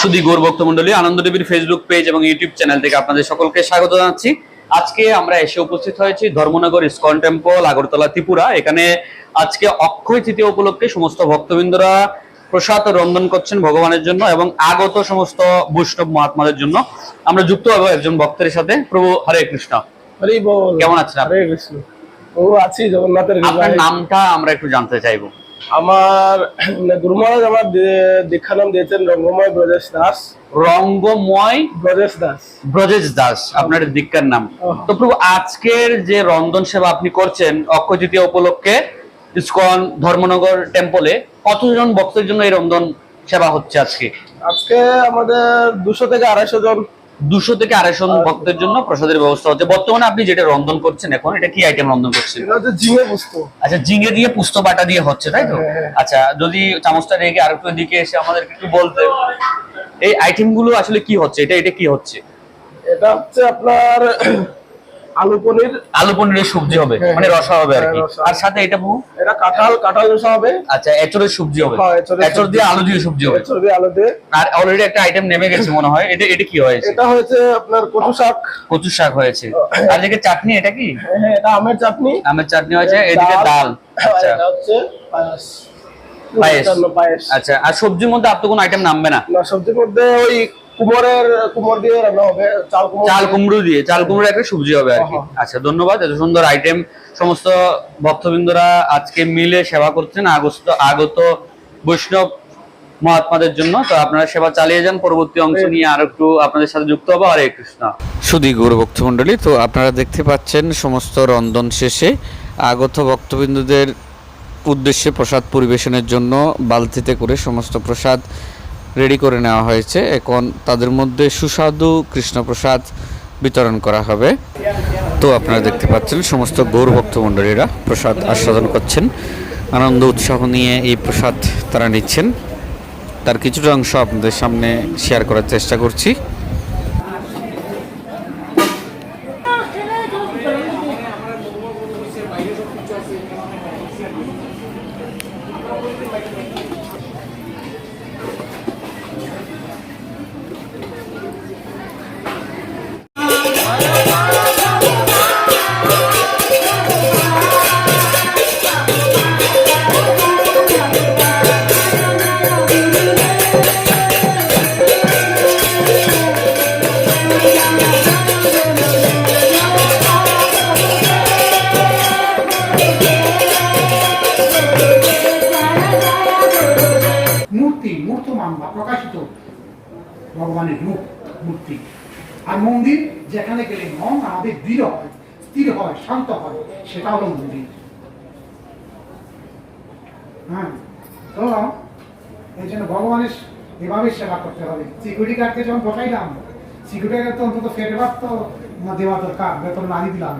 সুদী গৌর ভক্ত মন্ডলী আনন্দ টিভির ফেসবুক পেজ এবং ইউটিউব চ্যানেল থেকে আপনাদের সকলকে স্বাগত জানাচ্ছি। আজকে আমরা এসে উপস্থিত হয়েছি ধর্মনগর ইসকন টেম্পল আগরতলা ত্রিপুরা। এখানে আজকে অক্ষয় তৃতীয় উপলক্ষে সমস্ত ভক্তবৃন্দরা প্রসাদ রন্ধন করছেন ভগবানের জন্য এবং আগত সমস্ত বৈষ্ণব মহাত্মাদের জন্য। আমরা যুক্ত হব একজন ভক্তের সাথে। প্রভু হরে কৃষ্ণ। কেমন আছেন আপনি? হরে কৃষ্ণ। ও আছি জগন্নাথের আপনার নামটা আমরা একটু জানতে চাইব। আমার মানে গুরু মহারাজ আমার দীক্ষা নাম দিয়েছেন রঙ্গময় ব্রজেশ দাস। রঙ্গময় ব্রজেশ দাস। ব্রজেশ দাস আপনার দীক্ষার নাম। তো প্রভু আজকের যে রন্ধন সেবা আপনি করছেন অক্ষয় তৃতীয় উপলক্ষে ইসকন ধর্মনগর টেম্পলে কতজন ভক্তের জন্য এই রন্ধন সেবা হচ্ছে আজকে? আজকে আমাদের দুশো থেকে আড়াইশো জন। দুশো থেকে আড়াইশো ভক্তের জন্য প্রসাদের ব্যবস্থা হচ্ছে। বর্তমানে আপনি যেটা রন্ধন করছেন এখন এটা কি আইটেম রন্ধন করছেন? এটা হচ্ছে আচ্ছা জিঙে দিয়ে পুস্ত বাটা দিয়ে হচ্ছে তাই তো? হ্যাঁ, হ্যাঁ। আচ্ছা যদি চামচটা রেখে আর একটু দিকে এসে আমাদের একটু বলতে। এই আইটেমগুলো আসলে কি হচ্ছে? এটা এটা কি হচ্ছে? এটা হচ্ছে আপনার আলু পনির। আলু পনিরের সবজি হবে হ্যাঁ, মানে রসা হবে আর হ্যাঁ, কি আর সাথে এটা বহু এটা কাঁঠাল কাঁঠাল রসা হবে। আচ্ছা এচড়ের সবজি হবে। হ্যাঁ, এচড় দিয়ে আলু দিয়ে সবজি হবে। চর্বি আলু দিয়ে। আর অলরেডি একটা আইটেম নেমে গেছে মনে হয়। এটা এটা কি হয়েছে? এটা হয়েছে আপনার কচু শাক। কচু শাক হয়েছে। আর এদিকে চাটনি এটা কি? হ্যাঁ, হ্যাঁ, এটা আমের চাটনি। আমের চাটনি হয়েছে এদিকে ডাল। আচ্ছা। এটা হচ্ছে পায়েস। পায়েস। পায়েস। আচ্ছা আর সবজির মধ্যে আর তো কোনো আইটেম নামবে না? না সবজির মধ্যে ওই কুমোরের কুমোর দিয়ে রান্না হবে চাল কুমড়ো দিয়ে। চাল কুমড়ো একটা সবজি হবে আর কি। হ্যাঁ। আচ্ছা ধন্যবাদ। এত সুন্দর আইটেম সমস্ত ভক্তবৃন্দরা আজকে মিলে সেবা করছেন আগস্ত আগত বৈষ্ণব মহাত্মাদের জন্য। তো আপনারা সেবা চালিয়ে যান পরবর্তী অংশ নিয়ে আর একটু আপনাদের সাথে যুক্ত হব। হরে কৃষ্ণ। সুদী গৌর ভক্তমণ্ডলী তো আপনারা দেখতে পাচ্ছেন সমস্ত রন্ধন শেষে আগত ভক্তবিন্দুদের উদ্দেশ্যে প্রসাদ পরিবেশনের জন্য বালতিতে করে সমস্ত প্রসাদ রেডি করে নেওয়া হয়েছে। এখন তাদের মধ্যে সুস্বাদু কৃষ্ণপ্রসাদ বিতরণ করা হবে। তো আপনারা দেখতে পাচ্ছেন, সমস্ত গৌর ভক্তমণ্ডলীরা প্রসাদ আস্বাদন করছেন। আনন্দ, উৎসাহ নিয়ে এই প্রসাদ তারা নিচ্ছেন। তার কিছুটা অংশ আপনাদের সামনে শেয়ার করার চেষ্টা করছি। মূর্তি মূর্তমান বা প্রকাশিত। ভগবানের রূপ, মূর্তি। আর মন্দির, যেখানে গেলে মন আমাদের দৃঢ় হয়, স্থির হয়, শান্ত হয়, সেটা হলো মন্দির। হ্যাঁ এই জন্য ভগবানের এভাবে সেবা করতে হবে। সিকিউরিটি গার্ডকে যখন বসাইলাম সিকিউরিটি গার্ড তো অন্তত ফেরবার তো দেওয়া দরকার, বেতন না দিলাম।